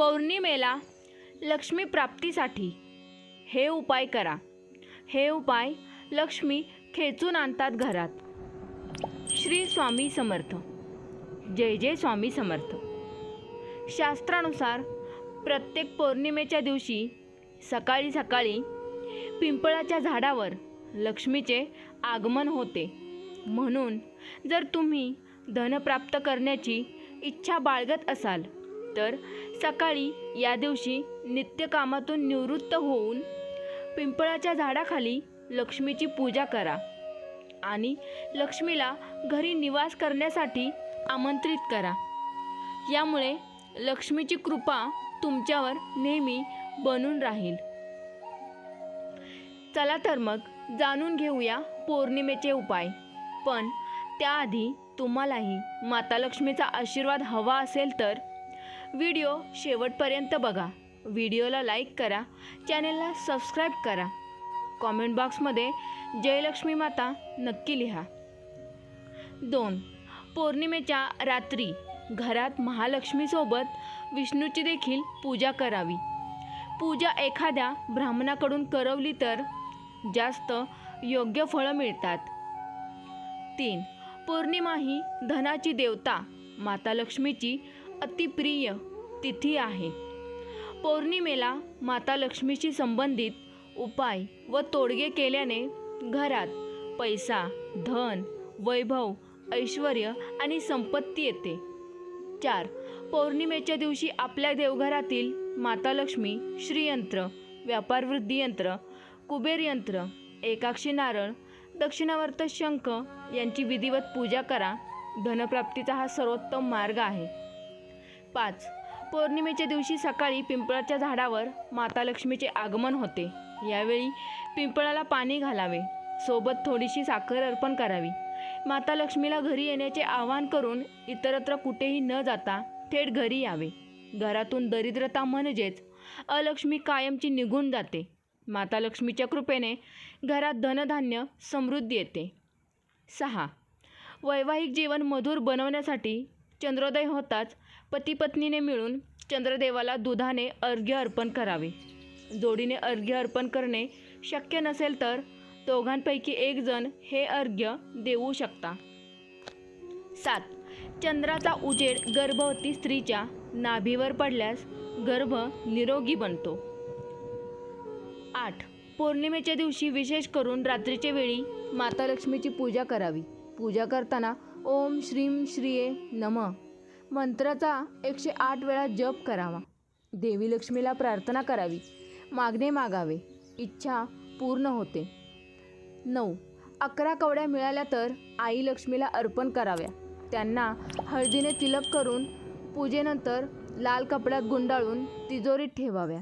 पौर्णिमेला लक्ष्मी प्राप्तीसाठी हे उपाय करा. हे उपाय लक्ष्मी खेचून आणतात घरात. श्री स्वामी समर्थ. जय जय स्वामी समर्थ. शास्त्रानुसार प्रत्येक पौर्णिमेच्या दिवशी सकाळी सकाळी पिंपळाच्या झाडावर लक्ष्मीचे आगमन होते. म्हणून जर तुम्ही धन प्राप्त करण्याची इच्छा बाळगत असाल तर सकाळी या दिवशी नित्यकामातून निवृत्त होऊन पिंपळाच्या झाडाखाली लक्ष्मीची पूजा करा आणि लक्ष्मीला घरी निवास करण्यासाठी आमंत्रित करा. यामुळे लक्ष्मीची कृपा तुमच्यावर नेहमी बनून राहील. चला तर मग जाणून घेऊया पौर्णिमेचे उपाय. पण त्याआधी तुम्हालाही माता लक्ष्मीचा आशीर्वाद हवा असेल तर व्हिडिओ शेवटपर्यंत बघा. व्हिडिओला लाईक करा चॅनेलला सबस्क्राईब करा. कॉमेंट बॉक्समध्ये जयलक्ष्मी माता नक्की लिहा. दोन पौर्णिमेच्या रात्री घरात महालक्ष्मीसोबत विष्णूची देखील पूजा करावी. पूजा एखाद्या ब्राह्मणाकडून करवली तर जास्त योग्य फळं मिळतात. तीन पौर्णिमा ही धनाची देवता माता लक्ष्मीची अतिप्रिय तिथी आहे. पौर्णिमेला माता लक्ष्मीशी संबंधित उपाय व तोडगे केल्याने घरात पैसा धन वैभव ऐश्वर आणि संपत्ती येते. चार पौर्णिमेच्या दिवशी आपल्या देवघरातील माता लक्ष्मी श्रीयंत्र व्यापारवृद्धी यंत्र कुबेर यंत्र एकाक्षी नारळ दक्षिणावर्त शंख यांची विधिवत पूजा करा. धनप्राप्तीचा हा सर्वोत्तम मार्ग आहे. पाच. पौर्णिमेच्या दिवशी सकाळी पिंपळाच्या झाडावर माता लक्ष्मीचे आगमन होते. यावेळी पिंपळाला पाणी घालावे. सोबत थोडीशी साखर अर्पण करावी. माता लक्ष्मीला घरी येण्याचे आवाहन करून इतरत्र कुठेही न जाता थेट घरी यावे. घरातून दरिद्रता म्हणजेच अलक्ष्मी कायमची निघून जाते. माता लक्ष्मीच्या कृपेने घरात धनधान्य समृद्धी येते. सहा. वैवाहिक जीवन मधुर बनवण्यासाठी चंद्रोदय होताच पती पत्नीने मिळून चंद्रदेवाला दुधाने अर्घ्य अर्पण करावे. जोडीने अर्घ्य अर्पण करणे शक्य नसेल तर दोघांपैकी एक जण हे अर्घ्य देऊ शकता. सात. चंद्राचा उजेड गर्भवती स्त्रीच्या नाभीवर पडल्यास गर्भ निरोगी बनतो. आठ. पौर्णिमेच्या दिवशी विशेष करून रात्रीच्या वेळी माता लक्ष्मीची पूजा करावी. पूजा करताना ओम श्रीम श्रीये नम. मंत्राचा एकशे आठ वेळा जप करावा. देवी लक्ष्मीला प्रार्थना करावी. मागणे मागावे. इच्छा पूर्ण होते. नऊ. अकरा कवड्या मिळाल्या तर आई लक्ष्मीला अर्पण कराव्या. त्यांना हळदीने तिलक करून पूजेनंतर लाल कपड्यात गुंडाळून तिजोरीत ठेवाव्या.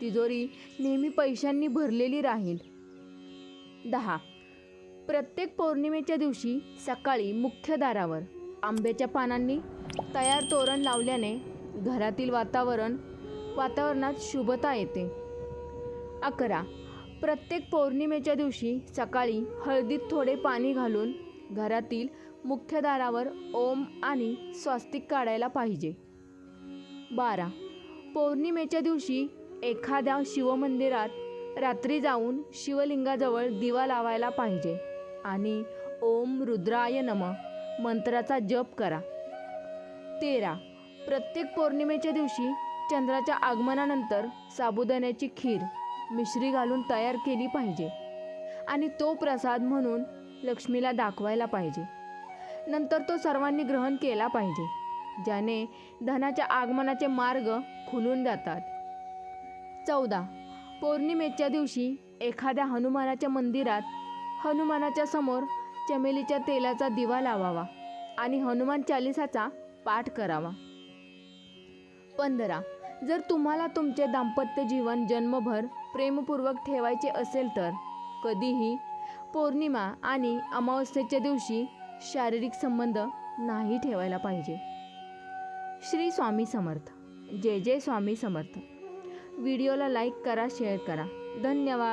तिजोरी नेहमी पैशांनी भरलेली राहील. दहा. प्रत्येक पौर्णिमेच्या दिवशी सकाळी मुख्य दारावर आंब्याच्या पानांनी तयार तोरण लावल्याने घरातील वातावरण वातावरणात शुभता येते. अकरा. प्रत्येक पौर्णिमेच्या दिवशी सकाळी हळदीत थोडे पाणी घालून घरातील मुख्य दारावर ओम आणि स्वास्तिक काढायला पाहिजे. बारा. पौर्णिमेच्या दिवशी एखाद्या शिवमंदिरात रात्री जाऊन शिवलिंगाजवळ दिवा लावायला पाहिजे आणि ओम रुद्राय नम मंत्राचा जप करा. तेरा. प्रत्येक पौर्णिमेच्या दिवशी चंद्राच्या आगमनानंतर साबुदाण्याची खीर मिश्री घालून तयार केली पाहिजे आणि तो प्रसाद म्हणून लक्ष्मीला दाखवायला पाहिजे. नंतर तो सर्वांनी ग्रहण केला पाहिजे ज्याने धनाच्या आगमनाचे मार्ग खुलून जातात. चौदा. पौर्णिमेच्या दिवशी एखाद्या हनुमानाच्या मंदिरात हनुमानाच्या समोर चमेलीच्या तेलाचा दिवा लावावा आणि हनुमान चालिसाचा पाठ करावा. पंधरा. जर तुम्हाला तुमचे दाम्पत्य जीवन जन्मभर प्रेमपूर्वक ठेवायचे असेल तर कधीही पौर्णिमा आणि अमावस्येच्या दिवशी शारीरिक संबंध नाही ठेवायला पाहिजे. श्री स्वामी समर्थ. जय जय स्वामी समर्थ. व्हिडिओला लाईक करा शेअर करा. धन्यवाद.